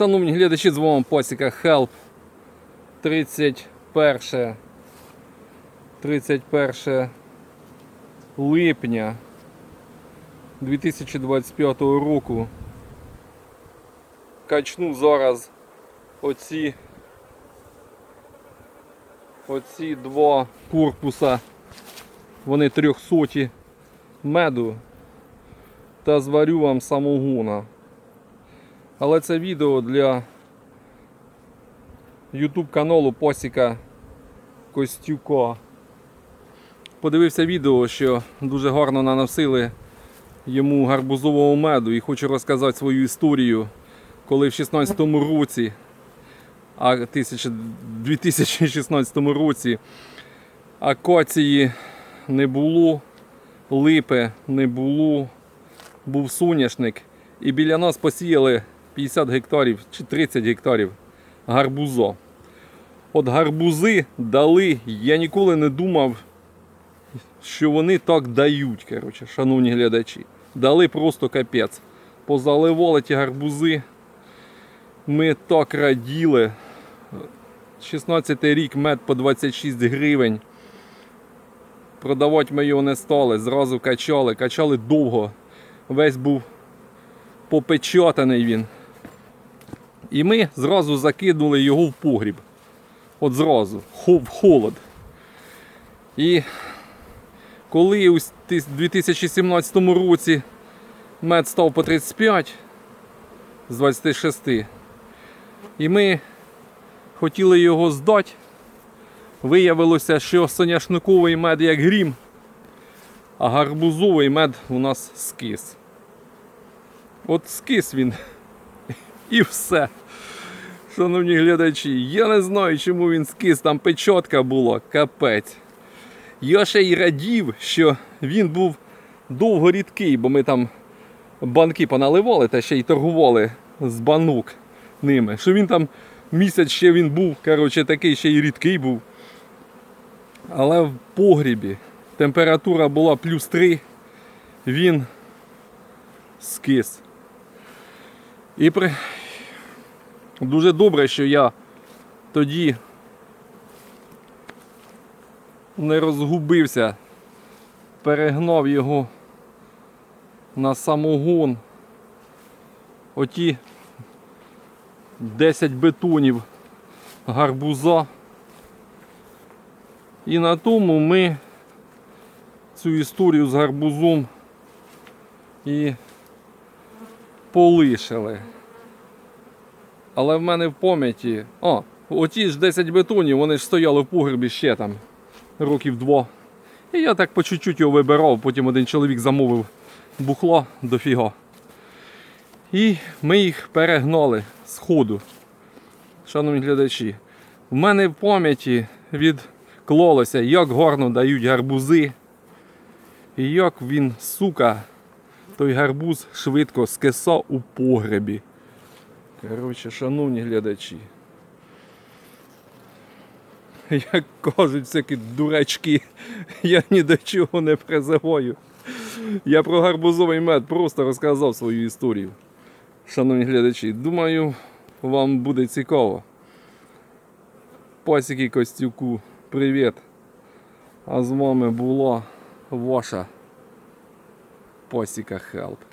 Шановні глядачі, з вами Пасіка Help 31 31 липня 2025 року. Качну зараз оці оці два корпуса. Вони трьохсоті меду та зварю вам самогона. Але це відео для YouTube каналу Посіка Костюка. Подивився відео, що дуже гарно наносили йому гарбузового меду і хочу розказати свою історію, коли в 16 році, а 1000 2016 році акації не було, липи не було, був соняшник. І біля нас посіяли 50 гектарів чи 30 гектарів гарбуза. От гарбузи дали, я ніколи не думав, що вони так дають, коротше, шановні глядачі. Дали просто капець. Позаливали ті гарбузи. Ми так раділи. 16 рік мед по 26 гривень. Продавати ми його не стали, зразу качали, качали довго. Весь був попечатаний він. І ми зразу закинули його в погріб. От зразу, в холод. І коли у 2017 році мед став по 35 з 26, і ми хотіли його здати, виявилося, що соняшниковий мед як грім, а гарбузовий мед у нас скис. От скис він. І все. Шановні глядачі, я не знаю, чому він скис, там печатка була, капець. Я ще й радів, що він був довго рідкий, бо ми там банки поналивали та ще й торгували з банок ними. Що він там місяць ще він був, коротше, такий ще й рідкий був. Але в погрібі температура була плюс 3, він скис. І при... дуже добре, що я тоді не розгубився, перегнав його на самогон. Оті 10 бетонів гарбуза. І на тому ми цю історію з гарбузом і полишили. Але в мене в пам'яті. О, оті ж 10 бетонів, вони ж стояли в погребі ще там років два. І я так по чуть-чуть його вибирав, потім один чоловік замовив бухла дофіга. І ми їх перегнали з ходу. Шановні глядачі, в мене в пам'яті відклалося, як гарно дають гарбузи. І як він, сука, той гарбуз швидко скисав у погребі. Коротше, шановні глядачі. Як кажуть всякі дурачки, я ні до чого не призиваю. Я про гарбузовий мед просто розказав свою історію. Шановні глядачі, думаю, вам буде цікаво. Пасіки Костюку, привіт! А з вами була ваша Пасіка Хелп.